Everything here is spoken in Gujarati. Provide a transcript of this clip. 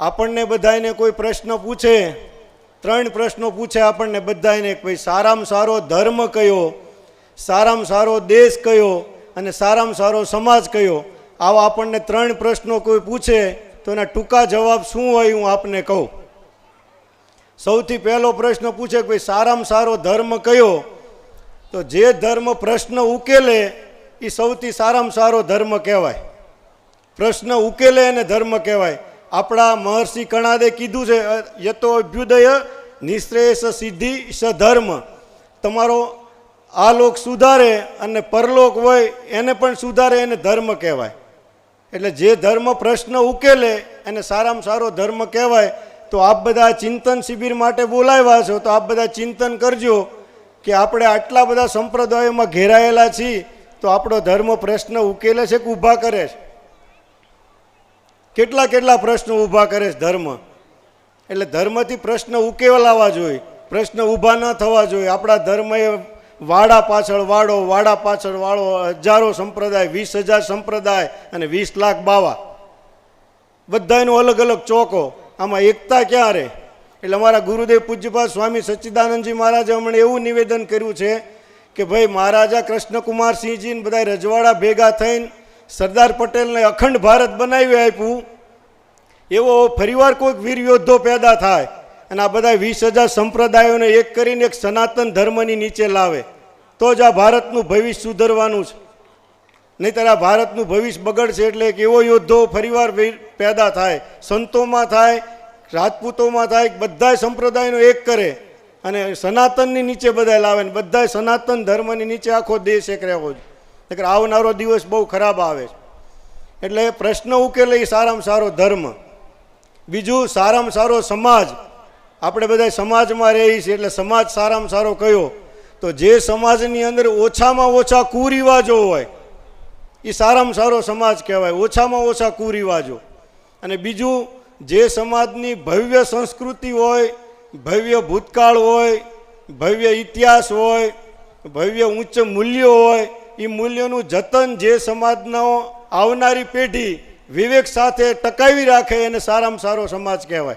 આપણને બધાને કોઈ પ્રશ્ન પૂછે, ત્રણ પ્રશ્નો પૂછે આપણને બધાને ભાઈ સારામાં સારો ધર્મ કયો, સારામાં સારો દેશ કયો અને સારામાં સારો સમાજ કયો? આવા આપણને ત્રણ પ્રશ્નો કોઈ પૂછે, તો એના ટૂંકા જવાબ શું હોય હું આપને કહું. સૌથી પહેલો પ્રશ્ન પૂછે કે ભાઈ સારામાં સારો ધર્મ કયો? તો જે ધર્મ પ્રશ્ન ઉકેલે એ સૌથી સારામાં સારો ધર્મ કહેવાય. પ્રશ્ન ઉકેલે એને ધર્મ કહેવાય. આપણા મહર્ષિ કણાદે કીધું છે યતો અભ્યુદય નિશ્રેયસ સિદ્ધિ સ ધર્મ. તમારો આ લોક સુધારે અને પરલોક હોય એને પણ સુધારે એને ધર્મ કહેવાય. એટલે જે ધર્મ પ્રશ્ન ઉકેલે, એને સારામાં સારો ધર્મ કહેવાય, તો આપ બધા ચિંતન શિબિર માટે બોલાવ્યા છો, તો આપ બધા ચિંતન કરજો કે આપણે આટલા બધા સંપ્રદાયોમાં ઘેરાયેલા છીએ, તો આપણો ધર્મ પ્રશ્ન ઉકેલે છે કે ઊભા કરે છે? કેટલા કેટલા પ્રશ્નો ઊભા કરે છે ધર્મ. એટલે ધર્મથી પ્રશ્ન ઉકેલાવા જોઈએ. પ્રશ્ન ઊભા ન થવા જોઈએ. આપણા ધર્મએ વાડા પાછળ વાડો વાડા પાછળ વાળો હજારો સંપ્રદાય, વીસ હજાર સંપ્રદાય અને વીસ લાખ બાવા. બધાનો અલગ અલગ ચોકો. આમાં એકતા ક્યાં રહે? એટલે અમારા ગુરુદેવ પૂજ્યપા સ્વામી સચ્ચિદાનંદજી મહારાજે હમણાં એવું નિવેદન કર્યું છે કે ભાઈ મહારાજા કૃષ્ણકુમારસિંહજીને બધા રજવાડા ભેગા થઈને સરદાર પટેલને અખંડ ભારત બનાવી આપ્યું. એવો ફરીવાર કોઈક વીર યોદ્ધો પેદા થાય અને આ બધા વીસ હજાર સંપ્રદાયોને એક કરીને એક સનાતન ધર્મની નીચે લાવે. તો જ આ ભારતનું ભવિષ્ય સુધરવાનું છે. નહીંતર આ ભારતનું ભવિષ્ય બગડશે એટલે એક એવો યોદ્ધો ફરીવાર પેદા થાય. સંતોમાં થાય, રાજપૂતોમાં થાય બધા સંપ્રદાયનો એક કરે અને સનાતનની નીચે બધા લાવે ને બધા સનાતન ધર્મની નીચે આખો દેશ એક રહેવો છે નહીંતર આવનારો દિવસ બહુ ખરાબ આવે છે. એટલે પ્રશ્ન ઉકેલે એ સારામાં સારો ધર્મ. બીજું, સારામાં સારો સમાજ. આપણે બધા સમાજમાં રહીએ છીએ એટલે સમાજ સારામાં સારો કયો? તો જે સમાજની અંદર ઓછામાં ઓછા કુરિવાજો હોય એ સારામાં સારો સમાજ કહેવાય. ઓછામાં ઓછા કુરિવાજો. અને બીજું, જે સમાજની ભવ્ય સંસ્કૃતિ હોય, ભવ્ય ભૂતકાળ હોય, ભવ્ય ઇતિહાસ હોય, ભવ્ય ઉચ્ચ મૂલ્યો હોય એ મૂલ્યોનું જતન જે સમાજનો આવનારી પેઢી વિવેક સાથે ટકાવી રાખે એને સારામાં સારો સમાજ કહેવાય.